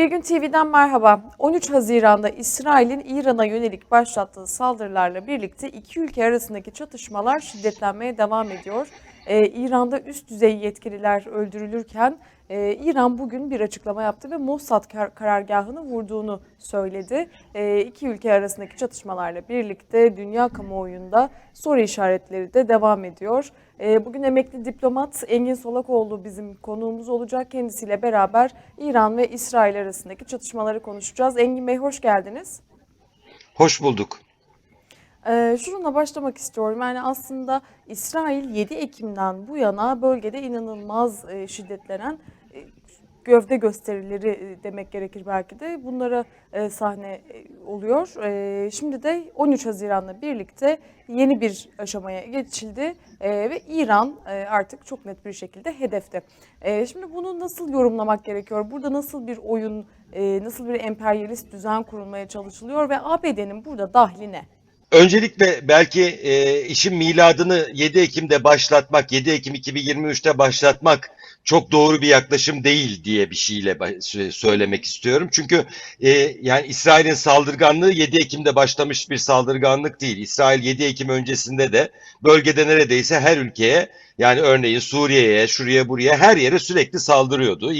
Bir gün TV'den merhaba. 13 Haziran'da İsrail'in İran'a yönelik başlattığı saldırılarla birlikte iki ülke arasındaki çatışmalar şiddetlenmeye devam ediyor. Ee, İran'da üst düzey yetkililer öldürülürken e, İran bugün bir açıklama yaptı ve Mossad kar- karargahını vurduğunu söyledi. E, iki ülke arasındaki çatışmalarla birlikte dünya kamuoyunda soru işaretleri de devam ediyor. E, bugün emekli diplomat Engin Solakoğlu bizim konuğumuz olacak. Kendisiyle beraber İran ve İsrail arasındaki çatışmaları konuşacağız. Engin Bey hoş geldiniz. Hoş bulduk. Ee, şununla başlamak istiyorum. Yani aslında İsrail 7 Ekim'den bu yana bölgede inanılmaz e, şiddetlenen gövde gösterileri e, demek gerekir belki de bunlara e, sahne e, oluyor. E, şimdi de 13 Haziran'la birlikte yeni bir aşamaya geçildi E, ve İran e, artık çok net bir şekilde hedefte. E, şimdi bunu nasıl yorumlamak gerekiyor? Burada nasıl bir oyun, e, nasıl bir emperyalist düzen kurulmaya çalışılıyor ve ABD'nin burada dahli ne? Öncelikle belki e, işin miladını 7 Ekim'de başlatmak, 7 Ekim 2023'te başlatmak çok doğru bir yaklaşım değil diye bir şeyle söylemek istiyorum. Çünkü e, yani İsrail'in saldırganlığı 7 Ekim'de başlamış bir saldırganlık değil. İsrail 7 Ekim öncesinde de bölgede neredeyse her ülkeye yani örneğin Suriye'ye, şuraya buraya her yere sürekli saldırıyordu.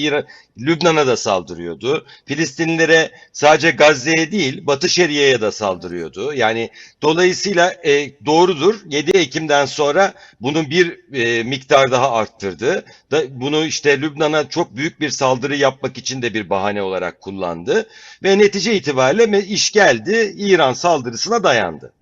Lübnan'a da saldırıyordu. Filistinlilere sadece Gazze'ye değil Batı Şeria'ya da saldırıyordu. Yani dolayısıyla e, doğrudur 7 Ekim'den sonra bunun bir e, miktar daha arttırdı. Da, bunu işte Lübnan'a çok büyük bir saldırı yapmak için de bir bahane olarak kullandı. Ve netice itibariyle iş geldi İran saldırısına dayandı.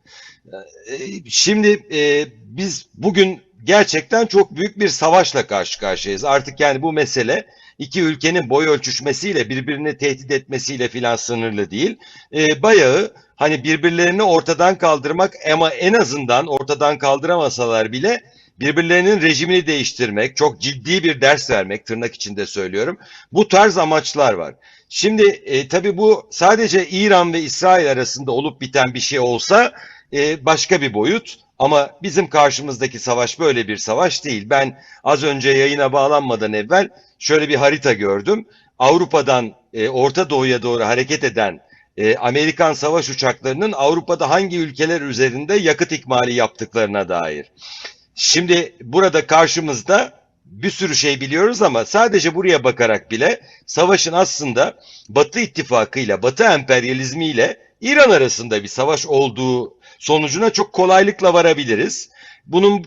E, Şimdi e, biz bugün gerçekten çok büyük bir savaşla karşı karşıyayız. Artık yani bu mesele iki ülkenin boy ölçüşmesiyle birbirini tehdit etmesiyle filan sınırlı değil. E, bayağı hani birbirlerini ortadan kaldırmak ama en azından ortadan kaldıramasalar bile birbirlerinin rejimini değiştirmek, çok ciddi bir ders vermek tırnak içinde söylüyorum. Bu tarz amaçlar var. Şimdi e, tabii bu sadece İran ve İsrail arasında olup biten bir şey olsa e, başka bir boyut. Ama bizim karşımızdaki savaş böyle bir savaş değil. Ben az önce yayına bağlanmadan evvel şöyle bir harita gördüm. Avrupa'dan e, Orta Doğu'ya doğru hareket eden e, Amerikan savaş uçaklarının Avrupa'da hangi ülkeler üzerinde yakıt ikmali yaptıklarına dair. Şimdi burada karşımızda bir sürü şey biliyoruz ama sadece buraya bakarak bile savaşın aslında Batı ittifakıyla, Batı emperyalizmiyle İran arasında bir savaş olduğu sonucuna çok kolaylıkla varabiliriz. Bunun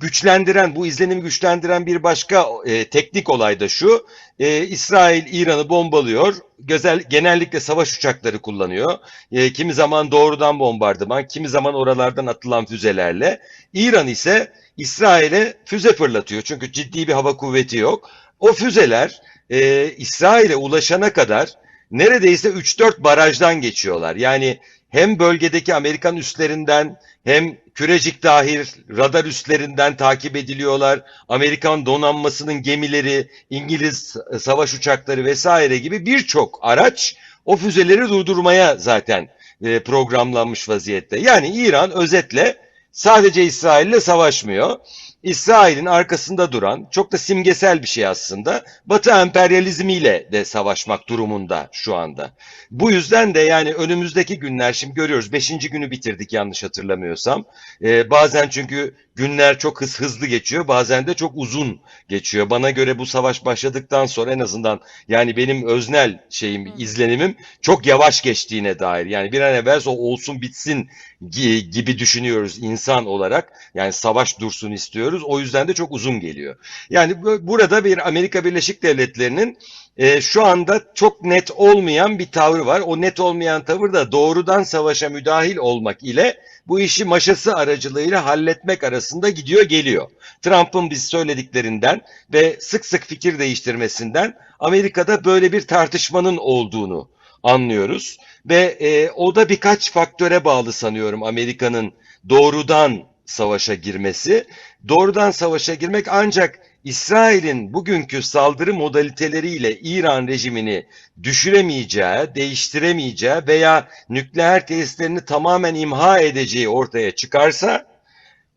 güçlendiren, bu izlenimi güçlendiren bir başka e, teknik olay da şu. E, İsrail İran'ı bombalıyor. Güzel, genellikle savaş uçakları kullanıyor. E, kimi zaman doğrudan bombardıman, kimi zaman oralardan atılan füzelerle. İran ise İsrail'e füze fırlatıyor. Çünkü ciddi bir hava kuvveti yok. O füzeler e, İsrail'e ulaşana kadar neredeyse 3-4 barajdan geçiyorlar. Yani hem bölgedeki Amerikan üslerinden hem Kürecik dahil radar üslerinden takip ediliyorlar. Amerikan donanmasının gemileri, İngiliz savaş uçakları vesaire gibi birçok araç o füzeleri durdurmaya zaten e, programlanmış vaziyette. Yani İran özetle sadece İsrail'le savaşmıyor. İsrail'in arkasında duran çok da simgesel bir şey aslında. Batı emperyalizmiyle de savaşmak durumunda şu anda. Bu yüzden de yani önümüzdeki günler şimdi görüyoruz. Beşinci günü bitirdik yanlış hatırlamıyorsam. Ee, bazen çünkü günler çok hız, hızlı geçiyor. Bazen de çok uzun geçiyor. Bana göre bu savaş başladıktan sonra en azından yani benim öznel şeyim, izlenimim çok yavaş geçtiğine dair. Yani bir an evvel o olsun bitsin gi- gibi düşünüyoruz insan olarak. Yani savaş dursun istiyoruz. O yüzden de çok uzun geliyor. Yani bu- burada bir Amerika Birleşik Devletleri'nin e, şu anda çok net olmayan bir tavır var. O net olmayan tavır da doğrudan savaşa müdahil olmak ile bu işi maşası aracılığıyla halletmek arasında gidiyor geliyor. Trump'ın biz söylediklerinden ve sık sık fikir değiştirmesinden Amerika'da böyle bir tartışmanın olduğunu anlıyoruz. Ve e, o da birkaç faktöre bağlı sanıyorum Amerika'nın doğrudan savaşa girmesi. Doğrudan savaşa girmek ancak İsrail'in bugünkü saldırı modaliteleriyle İran rejimini düşüremeyeceği, değiştiremeyeceği veya nükleer tesislerini tamamen imha edeceği ortaya çıkarsa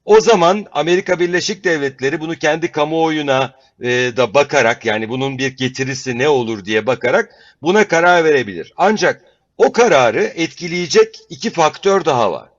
O zaman Amerika Birleşik Devletleri bunu kendi kamuoyuna e, da bakarak yani bunun bir getirisi ne olur diye bakarak buna karar verebilir. Ancak o kararı etkileyecek iki faktör daha var.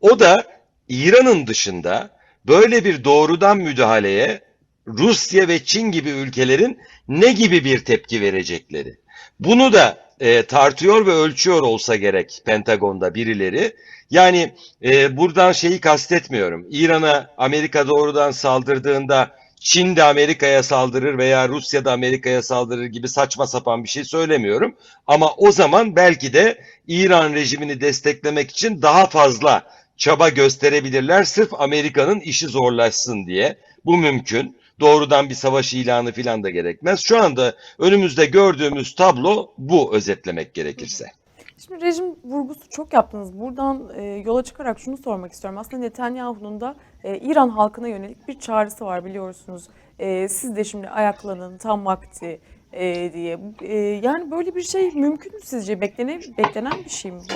O da İran'ın dışında böyle bir doğrudan müdahaleye Rusya ve Çin gibi ülkelerin ne gibi bir tepki verecekleri. Bunu da e, tartıyor ve ölçüyor olsa gerek Pentagon'da birileri. Yani e, buradan şeyi kastetmiyorum. İran'a Amerika doğrudan saldırdığında Çin de Amerika'ya saldırır veya Rusya da Amerika'ya saldırır gibi saçma sapan bir şey söylemiyorum. Ama o zaman belki de İran rejimini desteklemek için daha fazla çaba gösterebilirler sırf Amerika'nın işi zorlaşsın diye. Bu mümkün. Doğrudan bir savaş ilanı falan da gerekmez. Şu anda önümüzde gördüğümüz tablo bu özetlemek gerekirse. Şimdi rejim vurgusu çok yaptınız. Buradan e, yola çıkarak şunu sormak istiyorum. Aslında Netanyahu'nun da e, İran halkına yönelik bir çağrısı var biliyorsunuz. E, siz de şimdi ayaklanın tam vakti e, diye. E, yani böyle bir şey mümkün mü sizce? Beklenen, beklenen bir şey mi bu?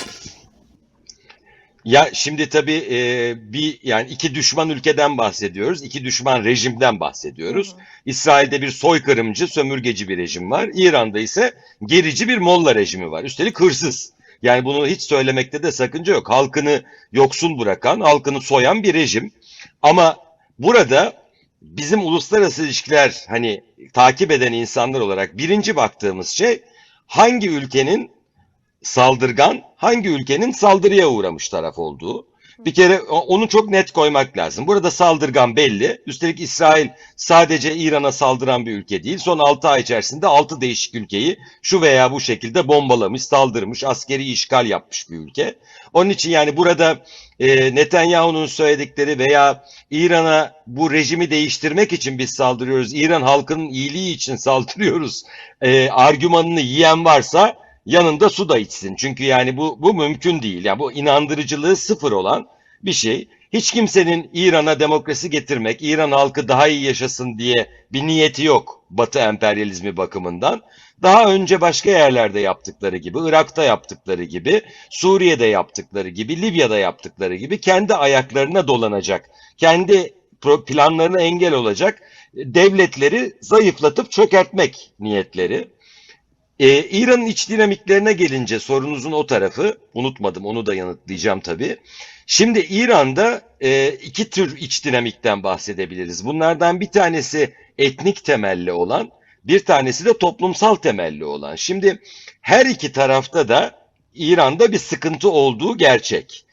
Ya şimdi tabii e, bir yani iki düşman ülkeden bahsediyoruz, iki düşman rejimden bahsediyoruz. Hı hı. İsrail'de bir soykırımcı, sömürgeci bir rejim var. İran'da ise gerici bir molla rejimi var. Üstelik hırsız. Yani bunu hiç söylemekte de sakınca yok. Halkını yoksul bırakan, halkını soyan bir rejim. Ama burada bizim uluslararası ilişkiler hani takip eden insanlar olarak birinci baktığımız şey hangi ülkenin saldırgan, hangi ülkenin saldırıya uğramış taraf olduğu. Bir kere onu çok net koymak lazım. Burada saldırgan belli. Üstelik İsrail sadece İran'a saldıran bir ülke değil. Son 6 ay içerisinde 6 değişik ülkeyi şu veya bu şekilde bombalamış, saldırmış, askeri işgal yapmış bir ülke. Onun için yani burada e, Netanyahu'nun söyledikleri veya İran'a bu rejimi değiştirmek için biz saldırıyoruz, İran halkının iyiliği için saldırıyoruz e, argümanını yiyen varsa yanında su da içsin. Çünkü yani bu bu mümkün değil. Yani bu inandırıcılığı sıfır olan bir şey. Hiç kimsenin İran'a demokrasi getirmek, İran halkı daha iyi yaşasın diye bir niyeti yok Batı emperyalizmi bakımından. Daha önce başka yerlerde yaptıkları gibi, Irak'ta yaptıkları gibi, Suriye'de yaptıkları gibi, Libya'da yaptıkları gibi kendi ayaklarına dolanacak, kendi planlarına engel olacak devletleri zayıflatıp çökertmek niyetleri. Ee, İran'ın iç dinamiklerine gelince sorunuzun o tarafı, unutmadım onu da yanıtlayacağım tabii. Şimdi İran'da e, iki tür iç dinamikten bahsedebiliriz. Bunlardan bir tanesi etnik temelli olan, bir tanesi de toplumsal temelli olan. Şimdi her iki tarafta da İran'da bir sıkıntı olduğu gerçek.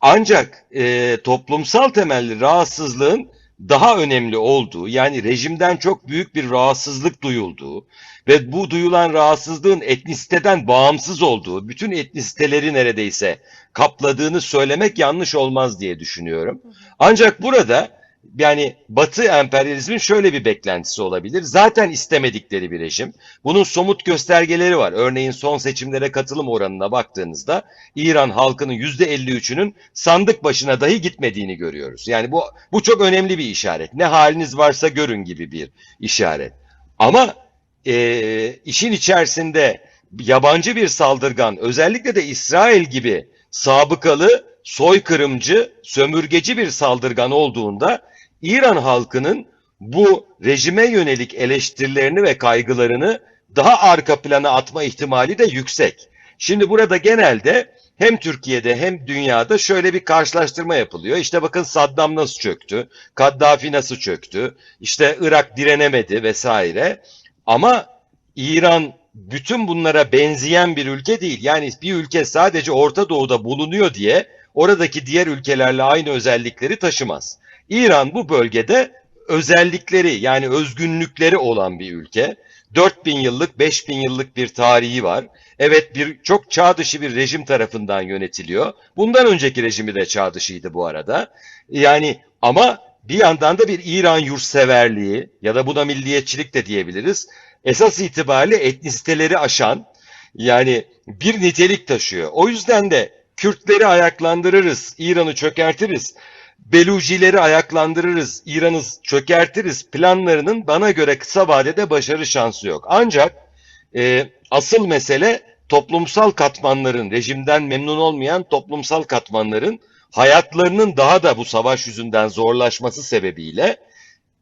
Ancak e, toplumsal temelli rahatsızlığın daha önemli olduğu, yani rejimden çok büyük bir rahatsızlık duyulduğu ve bu duyulan rahatsızlığın etnisiteden bağımsız olduğu, bütün etnisiteleri neredeyse kapladığını söylemek yanlış olmaz diye düşünüyorum. Ancak burada yani Batı emperyalizmin şöyle bir beklentisi olabilir. Zaten istemedikleri bir rejim. Bunun somut göstergeleri var. Örneğin son seçimlere katılım oranına baktığınızda İran halkının %53'ünün sandık başına dahi gitmediğini görüyoruz. Yani bu bu çok önemli bir işaret. Ne haliniz varsa görün gibi bir işaret. Ama e, işin içerisinde yabancı bir saldırgan, özellikle de İsrail gibi sabıkalı, soykırımcı, sömürgeci bir saldırgan olduğunda İran halkının bu rejime yönelik eleştirilerini ve kaygılarını daha arka plana atma ihtimali de yüksek. Şimdi burada genelde hem Türkiye'de hem dünyada şöyle bir karşılaştırma yapılıyor. İşte bakın Saddam nasıl çöktü, Kaddafi nasıl çöktü, işte Irak direnemedi vesaire. Ama İran bütün bunlara benzeyen bir ülke değil. Yani bir ülke sadece Orta Doğu'da bulunuyor diye oradaki diğer ülkelerle aynı özellikleri taşımaz. İran bu bölgede özellikleri yani özgünlükleri olan bir ülke. 4000 yıllık, 5000 yıllık bir tarihi var. Evet bir çok çağ dışı bir rejim tarafından yönetiliyor. Bundan önceki rejimi de çağ dışıydı bu arada. Yani ama bir yandan da bir İran yurtseverliği ya da buna milliyetçilik de diyebiliriz. Esas itibariyle etnisiteleri aşan yani bir nitelik taşıyor. O yüzden de Kürtleri ayaklandırırız, İran'ı çökertiriz. Belucileri ayaklandırırız, İran'ı çökertiriz planlarının bana göre kısa vadede başarı şansı yok. Ancak e, asıl mesele toplumsal katmanların, rejimden memnun olmayan toplumsal katmanların hayatlarının daha da bu savaş yüzünden zorlaşması sebebiyle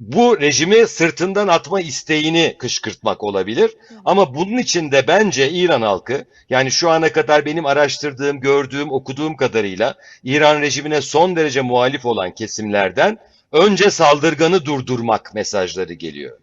bu rejimi sırtından atma isteğini kışkırtmak olabilir. Ama bunun için de bence İran halkı yani şu ana kadar benim araştırdığım, gördüğüm, okuduğum kadarıyla İran rejimine son derece muhalif olan kesimlerden önce saldırganı durdurmak mesajları geliyor.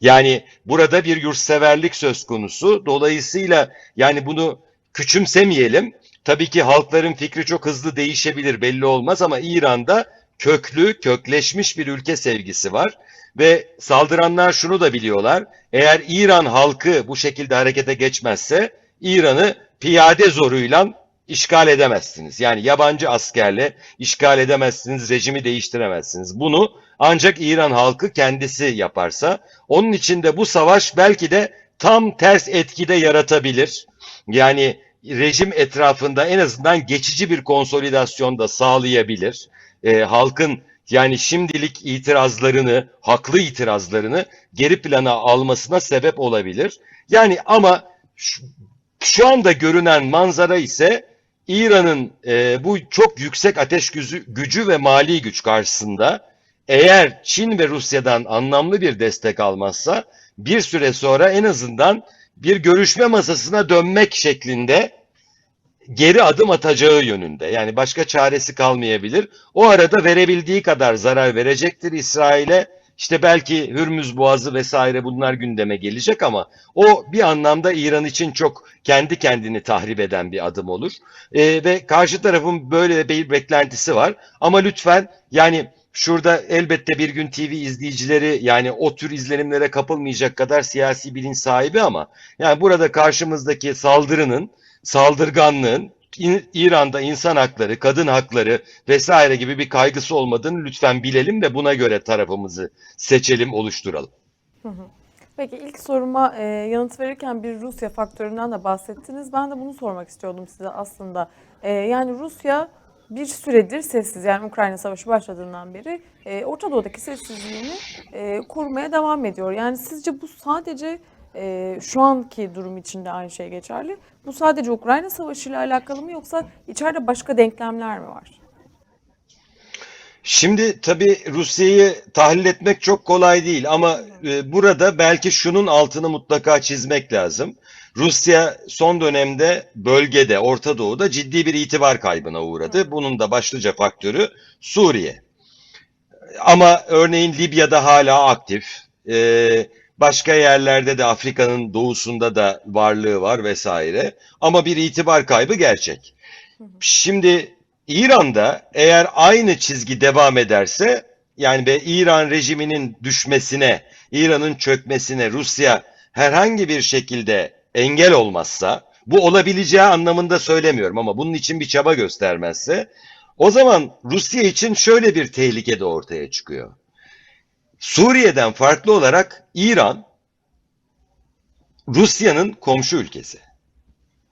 Yani burada bir yurtseverlik söz konusu. Dolayısıyla yani bunu küçümsemeyelim. Tabii ki halkların fikri çok hızlı değişebilir belli olmaz ama İran'da köklü, kökleşmiş bir ülke sevgisi var. Ve saldıranlar şunu da biliyorlar. Eğer İran halkı bu şekilde harekete geçmezse İran'ı piyade zoruyla işgal edemezsiniz. Yani yabancı askerle işgal edemezsiniz, rejimi değiştiremezsiniz. Bunu ancak İran halkı kendisi yaparsa. Onun için de bu savaş belki de tam ters etkide yaratabilir. Yani rejim etrafında en azından geçici bir konsolidasyon da sağlayabilir. Ee, halkın yani şimdilik itirazlarını, haklı itirazlarını geri plana almasına sebep olabilir. Yani ama şu, şu anda görünen manzara ise İran'ın e, bu çok yüksek ateş gücü, gücü ve mali güç karşısında eğer Çin ve Rusya'dan anlamlı bir destek almazsa bir süre sonra en azından bir görüşme masasına dönmek şeklinde geri adım atacağı yönünde. Yani başka çaresi kalmayabilir. O arada verebildiği kadar zarar verecektir İsrail'e. İşte belki Hürmüz Boğazı vesaire bunlar gündeme gelecek ama o bir anlamda İran için çok kendi kendini tahrip eden bir adım olur. Ee, ve karşı tarafın böyle bir beklentisi var. Ama lütfen yani şurada elbette bir gün TV izleyicileri yani o tür izlenimlere kapılmayacak kadar siyasi bilinç sahibi ama yani burada karşımızdaki saldırının saldırganlığın İran'da insan hakları, kadın hakları vesaire gibi bir kaygısı olmadığını lütfen bilelim de buna göre tarafımızı seçelim, oluşturalım. Peki ilk soruma e, yanıt verirken bir Rusya faktöründen de bahsettiniz. Ben de bunu sormak istiyordum size aslında. E, yani Rusya bir süredir sessiz yani Ukrayna Savaşı başladığından beri e, Orta Doğu'daki sessizliğini e, korumaya devam ediyor. Yani sizce bu sadece e, şu anki durum için de aynı şey geçerli. Bu sadece Ukrayna Savaşı ile alakalı mı yoksa içeride başka denklemler mi var? Şimdi tabii Rusya'yı tahlil etmek çok kolay değil ama e, burada belki şunun altını mutlaka çizmek lazım. Rusya son dönemde bölgede, Orta Doğu'da ciddi bir itibar kaybına uğradı. Bunun da başlıca faktörü Suriye. Ama örneğin Libya'da hala aktif. Ee, başka yerlerde de Afrika'nın doğusunda da varlığı var vesaire. Ama bir itibar kaybı gerçek. Şimdi İran'da eğer aynı çizgi devam ederse yani ve İran rejiminin düşmesine, İran'ın çökmesine Rusya herhangi bir şekilde engel olmazsa, bu olabileceği anlamında söylemiyorum ama bunun için bir çaba göstermezse, o zaman Rusya için şöyle bir tehlike de ortaya çıkıyor. Suriye'den farklı olarak İran, Rusya'nın komşu ülkesi.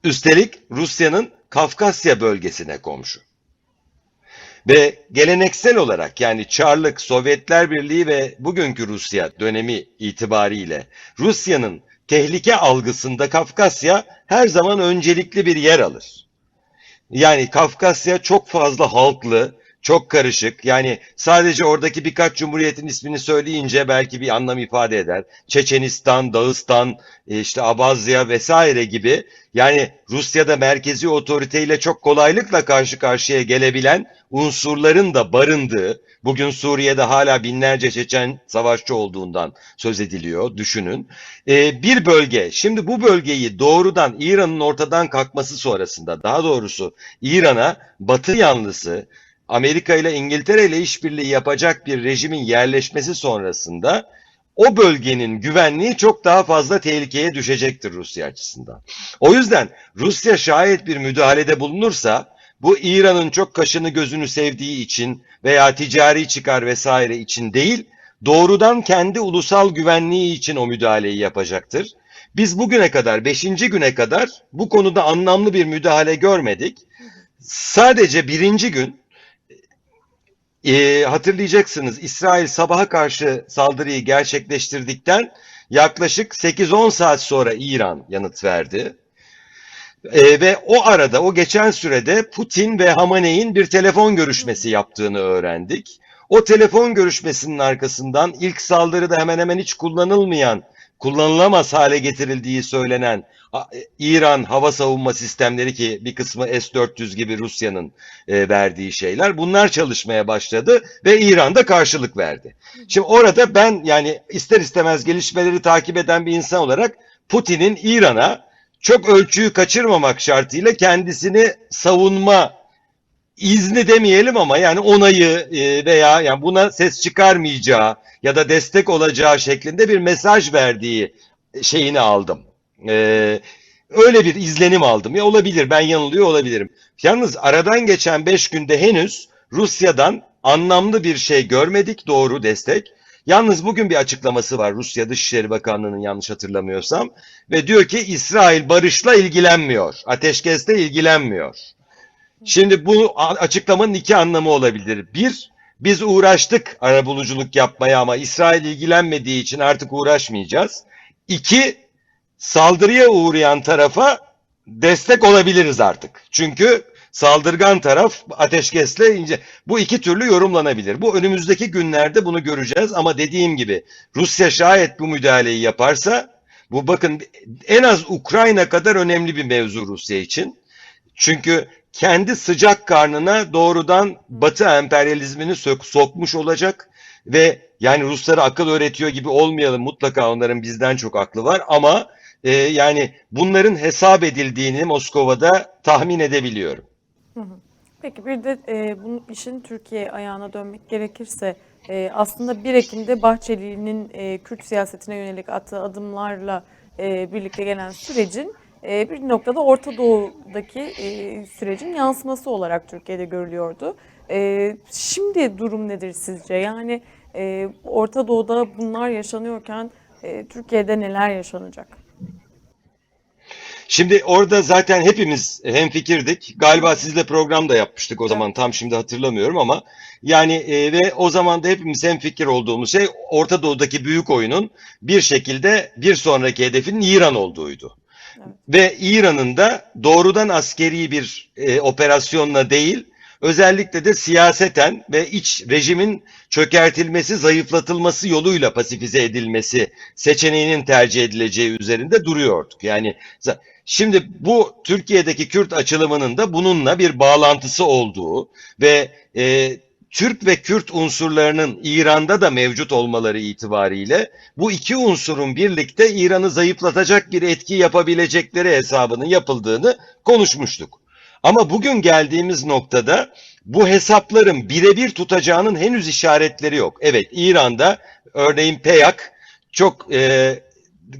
Üstelik Rusya'nın Kafkasya bölgesine komşu. Ve geleneksel olarak yani Çarlık, Sovyetler Birliği ve bugünkü Rusya dönemi itibariyle Rusya'nın tehlike algısında Kafkasya her zaman öncelikli bir yer alır. Yani Kafkasya çok fazla halklı, çok karışık. Yani sadece oradaki birkaç cumhuriyetin ismini söyleyince belki bir anlam ifade eder. Çeçenistan, Dağıstan, e, işte Abazya vesaire gibi. Yani Rusya'da merkezi otoriteyle çok kolaylıkla karşı karşıya gelebilen unsurların da barındığı, bugün Suriye'de hala binlerce Çeçen savaşçı olduğundan söz ediliyor, düşünün. Ee, bir bölge, şimdi bu bölgeyi doğrudan İran'ın ortadan kalkması sonrasında, daha doğrusu İran'a Batı yanlısı, Amerika ile İngiltere ile işbirliği yapacak bir rejimin yerleşmesi sonrasında o bölgenin güvenliği çok daha fazla tehlikeye düşecektir Rusya açısından. O yüzden Rusya şayet bir müdahalede bulunursa bu İran'ın çok kaşını gözünü sevdiği için veya ticari çıkar vesaire için değil, doğrudan kendi ulusal güvenliği için o müdahaleyi yapacaktır. Biz bugüne kadar, beşinci güne kadar bu konuda anlamlı bir müdahale görmedik. Sadece birinci gün e, hatırlayacaksınız İsrail sabaha karşı saldırıyı gerçekleştirdikten yaklaşık 8-10 saat sonra İran yanıt verdi. E, ve o arada, o geçen sürede Putin ve Hamaney'in bir telefon görüşmesi yaptığını öğrendik. O telefon görüşmesinin arkasından ilk saldırıda hemen hemen hiç kullanılmayan, kullanılamaz hale getirildiği söylenen e, İran hava savunma sistemleri ki bir kısmı S-400 gibi Rusya'nın e, verdiği şeyler bunlar çalışmaya başladı ve İran da karşılık verdi. Şimdi orada ben yani ister istemez gelişmeleri takip eden bir insan olarak Putin'in İran'a çok ölçüyü kaçırmamak şartıyla kendisini savunma izni demeyelim ama yani onayı e, veya yani buna ses çıkarmayacağı ya da destek olacağı şeklinde bir mesaj verdiği şeyini aldım. Ee, öyle bir izlenim aldım. Ya olabilir ben yanılıyor olabilirim. Yalnız aradan geçen 5 günde henüz Rusya'dan anlamlı bir şey görmedik doğru destek. Yalnız bugün bir açıklaması var Rusya Dışişleri Bakanlığı'nın yanlış hatırlamıyorsam ve diyor ki İsrail barışla ilgilenmiyor, ateşkesle ilgilenmiyor. Şimdi bu açıklamanın iki anlamı olabilir. Bir, biz uğraştık arabuluculuk yapmaya ama İsrail ilgilenmediği için artık uğraşmayacağız. İki, saldırıya uğrayan tarafa destek olabiliriz artık. Çünkü saldırgan taraf ateşkesle ince. Bu iki türlü yorumlanabilir. Bu önümüzdeki günlerde bunu göreceğiz ama dediğim gibi Rusya şayet bu müdahaleyi yaparsa bu bakın en az Ukrayna kadar önemli bir mevzu Rusya için. Çünkü kendi sıcak karnına doğrudan Batı emperyalizmini sokmuş olacak ve yani Ruslara akıl öğretiyor gibi olmayalım mutlaka onların bizden çok aklı var ama e, yani bunların hesap edildiğini Moskova'da tahmin edebiliyorum. Peki bir de e, bunun işin Türkiye ayağına dönmek gerekirse e, aslında 1 Ekim'de Bahçeli'nin e, Kürt siyasetine yönelik attığı adımlarla e, birlikte gelen sürecin bir noktada Orta Doğu'daki e, sürecin yansıması olarak Türkiye'de görülüyordu. E, şimdi durum nedir sizce? Yani e, Orta Doğu'da bunlar yaşanıyorken e, Türkiye'de neler yaşanacak? Şimdi orada zaten hepimiz hemfikirdik. Galiba sizle program da yapmıştık o zaman tam şimdi hatırlamıyorum ama yani e, ve o zaman da hepimiz hemfikir olduğumuz şey Orta Doğu'daki büyük oyunun bir şekilde bir sonraki hedefinin İran olduğuydu. Ve İran'ın da doğrudan askeri bir e, operasyonla değil, özellikle de siyaseten ve iç rejimin çökertilmesi, zayıflatılması yoluyla pasifize edilmesi seçeneğinin tercih edileceği üzerinde duruyorduk. Yani şimdi bu Türkiye'deki Kürt açılımının da bununla bir bağlantısı olduğu ve e, Türk ve Kürt unsurlarının İran'da da mevcut olmaları itibariyle bu iki unsurun birlikte İran'ı zayıflatacak bir etki yapabilecekleri hesabının yapıldığını konuşmuştuk. Ama bugün geldiğimiz noktada bu hesapların birebir tutacağının henüz işaretleri yok. Evet İran'da örneğin PEYAK çok e,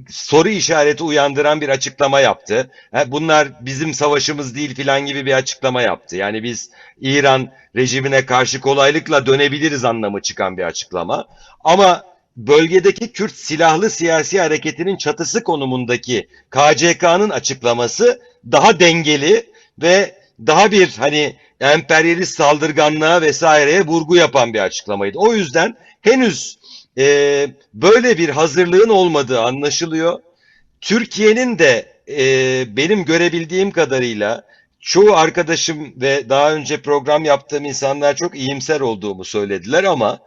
soru işareti uyandıran bir açıklama yaptı. Bunlar bizim savaşımız değil filan gibi bir açıklama yaptı. Yani biz İran rejimine karşı kolaylıkla dönebiliriz anlamı çıkan bir açıklama. Ama bölgedeki Kürt silahlı siyasi hareketinin çatısı konumundaki KCK'nın açıklaması daha dengeli ve daha bir hani emperyalist saldırganlığa vesaireye vurgu yapan bir açıklamaydı. O yüzden henüz e, böyle bir hazırlığın olmadığı anlaşılıyor. Türkiye'nin de e, benim görebildiğim kadarıyla çoğu arkadaşım ve daha önce program yaptığım insanlar çok iyimser olduğumu söylediler ama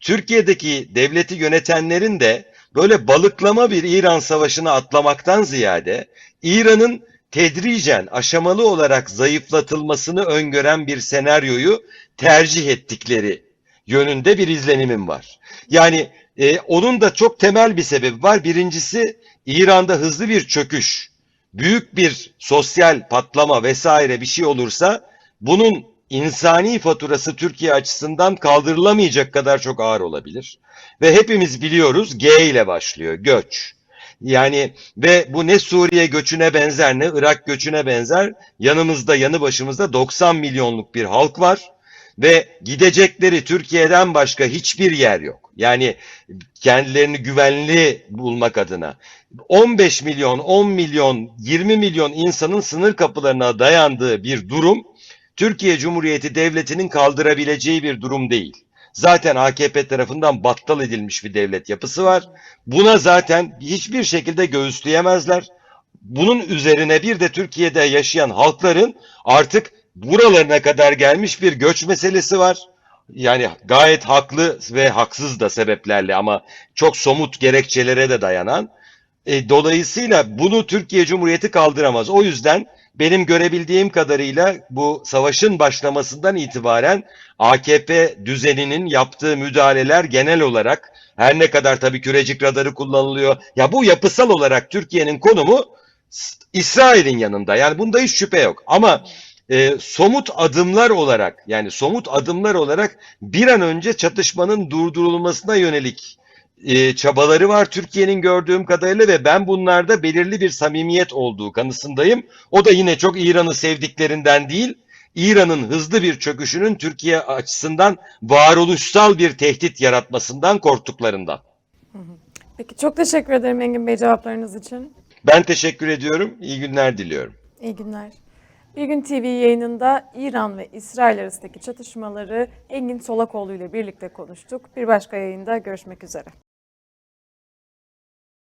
Türkiye'deki devleti yönetenlerin de böyle balıklama bir İran savaşına atlamaktan ziyade İran'ın tedricen aşamalı olarak zayıflatılmasını öngören bir senaryoyu tercih ettikleri yönünde bir izlenimim var. Yani e, onun da çok temel bir sebebi var. Birincisi İran'da hızlı bir çöküş, büyük bir sosyal patlama vesaire bir şey olursa bunun insani faturası Türkiye açısından kaldırılamayacak kadar çok ağır olabilir. Ve hepimiz biliyoruz G ile başlıyor göç. Yani ve bu ne Suriye göçüne benzer ne Irak göçüne benzer. Yanımızda yanı başımızda 90 milyonluk bir halk var ve gidecekleri Türkiye'den başka hiçbir yer yok. Yani kendilerini güvenli bulmak adına 15 milyon, 10 milyon, 20 milyon insanın sınır kapılarına dayandığı bir durum Türkiye Cumhuriyeti Devleti'nin kaldırabileceği bir durum değil. Zaten AKP tarafından battal edilmiş bir devlet yapısı var. Buna zaten hiçbir şekilde göğüsleyemezler. bunun üzerine bir de Türkiye'de yaşayan halkların artık buralarına kadar gelmiş bir göç meselesi var. Yani gayet haklı ve haksız da sebeplerle ama çok somut gerekçelere de dayanan. E, dolayısıyla bunu Türkiye Cumhuriyeti kaldıramaz. O yüzden benim görebildiğim kadarıyla bu savaşın başlamasından itibaren AKP düzeninin yaptığı müdahaleler genel olarak her ne kadar tabii kürecik radarı kullanılıyor. Ya bu yapısal olarak Türkiye'nin konumu İsrail'in yanında. Yani bunda hiç şüphe yok. Ama e, somut adımlar olarak yani somut adımlar olarak bir an önce çatışmanın durdurulmasına yönelik e, çabaları var Türkiye'nin gördüğüm kadarıyla ve ben bunlarda belirli bir samimiyet olduğu kanısındayım. O da yine çok İran'ı sevdiklerinden değil, İran'ın hızlı bir çöküşünün Türkiye açısından varoluşsal bir tehdit yaratmasından korktuklarından. Peki çok teşekkür ederim Engin Bey cevaplarınız için. Ben teşekkür ediyorum. İyi günler diliyorum. İyi günler. Bir gün TV yayınında İran ve İsrail arasındaki çatışmaları Engin Solakoğlu ile birlikte konuştuk. Bir başka yayında görüşmek üzere.